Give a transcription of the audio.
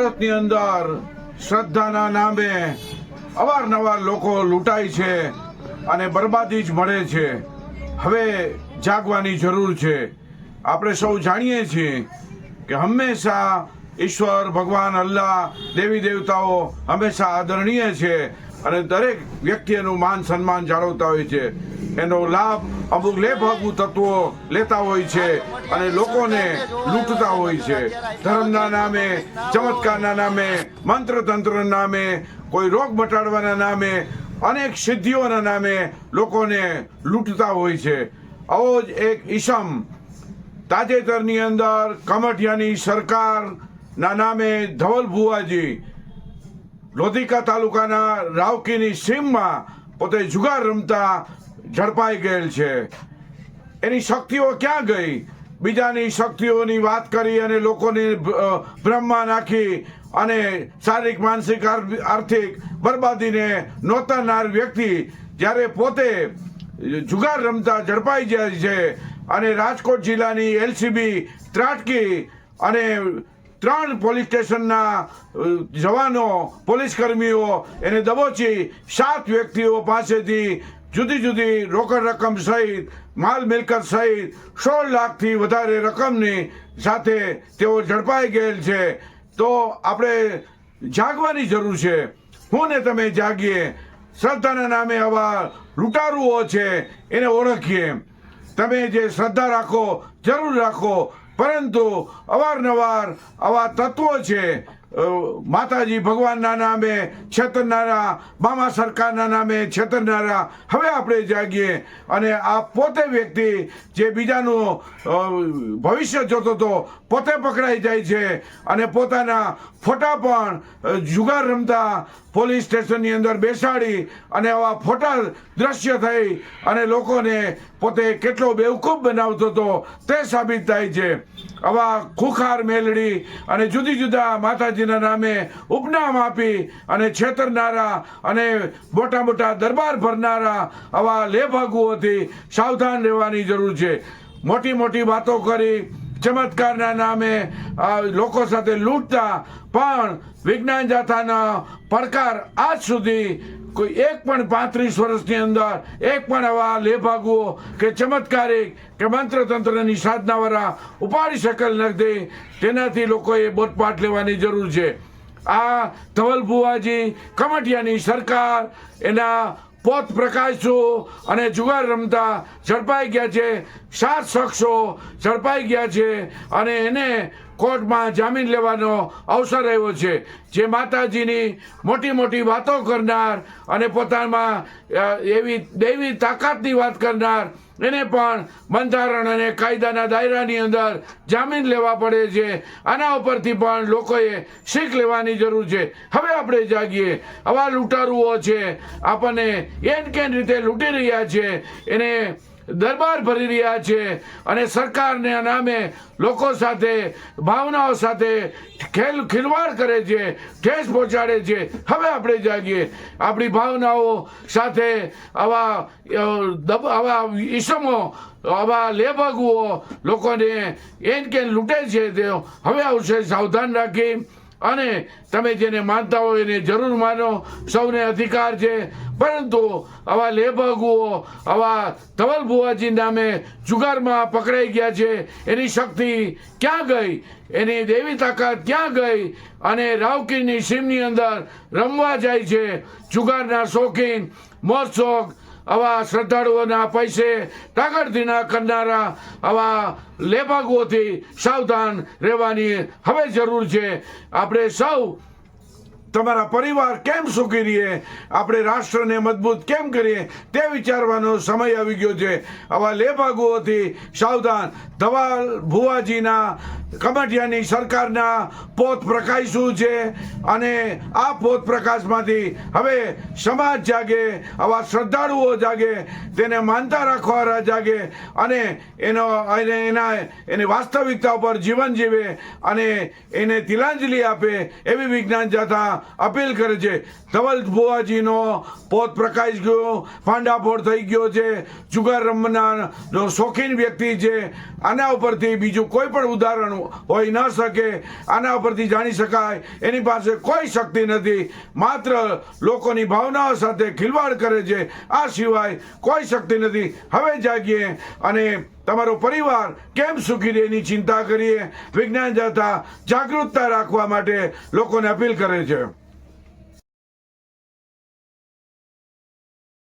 ભારતની અંદર શ્રદ્ધાના નામે અવારનવાર લોકો લૂંટાય છે અને બરબાદી જ મળે છે. હવે જાગવાની જરૂર છે. આપણે સૌ જાણીએ છીએ કે હંમેશા ઈશ્વર, ભગવાન, અલ્લાહ દેવી દેવતાઓ હંમેશા આદરણીય છે. અને દરેક વ્યક્તિ એનું માન સન્માન જાળવતા હોય છે. એનો લાભ અમુક લેભાગુ તત્વો લેતા હોય છે અને લોકોને લૂંટતા હોય છે. ધર્મના નામે ચમત્કારના નામે મંત્ર તંત્રના નામે, કોઈ રોગ મટાડવાના નામે, અનેક સિદ્ધિઓના નામે લોકોને લૂંટતા હોય છે. આવો જ એક ઈસમ તાજેતરની અંદર કમઠિયાની સરકારના નામે ધવલ ભુવાજી લોધિકા તાલુકાના રાવકીની સીમમાં પોતે જુગાર રમતા ઝડપાઈ ગયેલ છે. એની શક્તિઓ ક્યાં ગઈ? બીજાની શક્તિઓની વાત કરી અને લોકોને ભ્રમમાં નાખી અને શારીરિક, માનસિક આર્થિક બરબાદીને નોતરનાર વ્યક્તિ જ્યારે પોતે જુગાર રમતા ઝડપાઈ જાય છે અને રાજકોટ જિલ્લાની એલસીબી ત્રાટકી અને ત્રણ પોલીસ સ્ટેશનના જવાનો, પોલીસ કર્મીઓ, એને દબોચી સાત વ્યક્તિઓ પાસેથી જુદી જુદી રોકડ રકમ સહિત, માલ મિલકત સહિત સોળ લાખથી વધારે રકમની સાથે તેઓ ઝડપાઈ ગયેલ છે. તો આપણે જાગવાની જરૂર છે. હું ને તમે જાગીએ. શ્રદ્ધાના નામે આવા લૂંટારુઓ છે, એને ઓળખીએ. તમે જે શ્રદ્ધા રાખો, જરૂર રાખો પરંતુ અવારનવાર આવા તત્વો છે માતાજી ભગવાનના નામે છેતરનારા, મામા સરકારના નામે છેતરનારા. હવે આપણે જાગીએ અને આ પોતે વ્યક્તિ જે બીજાનું ભવિષ્ય જોતો હતો પોતે પકડાઈ જાય છે અને પોતાના ફોટા પણ જુગાર રમતા પોલીસ સ્ટેશનની અંદર બેસાડી અને આવા ફોટા દ્રશ્ય થઈ અને લોકોને પોતે કેટલો બેવકૂફ બનાવતો હતો તે સાબિત થાય છે. આવા ખુખાર મેલડી અને જુદી જુદા માતાજીના નામે ઉપનામ આપી અને છેતરનારા અને મોટા મોટા દરબાર ભરનારા આવા લેભાગુઓથી સાવધાન રહેવાની જરૂર છે. મોટી મોટી વાતો કરી, ચમત્કારના નામે લોકો સાથે લૂંટતા, પણ વિજ્ઞાન જાથાના પડકાર આજ સુધી કોઈ એક પણ પાંત્રીસ વર્ષની અંદર, એક પણ આવા લેભાગુઓ કે ચમત્કારિક કે મંત્રતંત્રની સાધનાવાળા ઉપાડી શકલ નથી તેનાથી લોકોએ બોટપાટ લેવાની જરૂર છે. આ ધવલ ભુવાજી કમટિયાની સરકાર એના પોત પ્રકાશો અને જુગાર રમતા ઝડપાઈ ગયા છે સાત શખ્સો ઝડપાઈ ગયા છે અને એને કોર્ટમાં જામીન લેવાનો અવસર આવ્યો છે. જે માતાજીની મોટી મોટી વાતો કરનાર અને પોતામાં એવી દૈવી તાકાતની વાત કરનાર, એને પણ બંધારણ અને કાયદાના દાયરાની અંદર જામીન લેવા પડે છે. આના ઉપરથી પણ લોકોએ શીખ લેવાની જરૂર છે. હવે આપણે જાગીએ. આવા લૂંટારુઓ છે. આપણને એન કેન રીતે લૂંટી રહ્યા છે. એને દરબાર ભરી રહ્યા છે અને સરકારને નામે લોકો સાથે, ભાવનાઓ સાથે ખેલ ખિલવાડ કરે છે, ઠેસ પહોંચાડે છે. હવે આપણે જાગીએ. આપણી ભાવનાઓ સાથે આવા દબ, આવા ઈસમો, આવા લેભાગુઓ લોકોને એન કેન લૂંટે છે. તે હવે આવશે. સાવધાન રાખી અને તમે જેને માનતા હોય એને જરૂર માનો. સૌને અધિકાર છે. પરંતુ આવા લેભાગુઓ આવા ધવલ ભુવાજી નામે જુગારમાં પકડાઈ ગયા છે. એની શક્તિ ક્યાં ગઈ? એની દેવી તાકાત ક્યાં ગઈ? અને રાવકીની સીમની અંદર રમવા જાય છે. જુગારના શોખીન મોજ શોખ આવા શ્રદ્ધાળુઓના પૈસે તાકડથી કરનારા આવા લેભાગુઓથી સાવધાન રહેવાની હવે જરૂર છે. આપણે સૌ તમારા પરિવાર કેમ સુખી રહીએ? આપણે રાષ્ટ્રને મજબૂત કેમ કરીએ? તે વિચારવાનો સમય આવી ગયો છે. આવા લેભાગુઓથી સાવધાન. ધવાલ ભુવાજીના કમાટિયાની સરકારના પોત પ્રકાશ શું છે? અને આ પોત પ્રકાશમાંથી હવે સમાજ જાગે, આવા શ્રદ્ધાળુઓ જાગે, તેને માનતા રાખવા જાગે અને એનો એને એના, એની વાસ્તવિકતા ઉપર જીવન જીવે અને એને તિલાંજલિ આપે એવી વિજ્ઞાન અપીલ કરે છે. ધવલ બુવાજીનો પોત પ્રકાશ ગયો, પાંડાફોડ થઈ ગયો છે. જુગાર રમના નો શોખીન વ્યક્તિ છે, આના ઉપરથી બીજું કોઈ પણ ઉદાહરણ હોઈ ન શકે. આના ઉપરથી જાણી શકાય. એની પાસે કોઈ શક્તિ નથી. માત્ર લોકોની ભાવનાઓ સાથે ખિલવાડ કરે છે. આ સિવાય કોઈ શક્તિ નથી. હવે જાગીએ અને તમારો પરિવાર કેમ સુખી રહે એની ચિંતા કરીએ? વિજ્ઞાન જાતા જાગૃતતા રાખવા માટે લોકોને અપીલ કરે છે.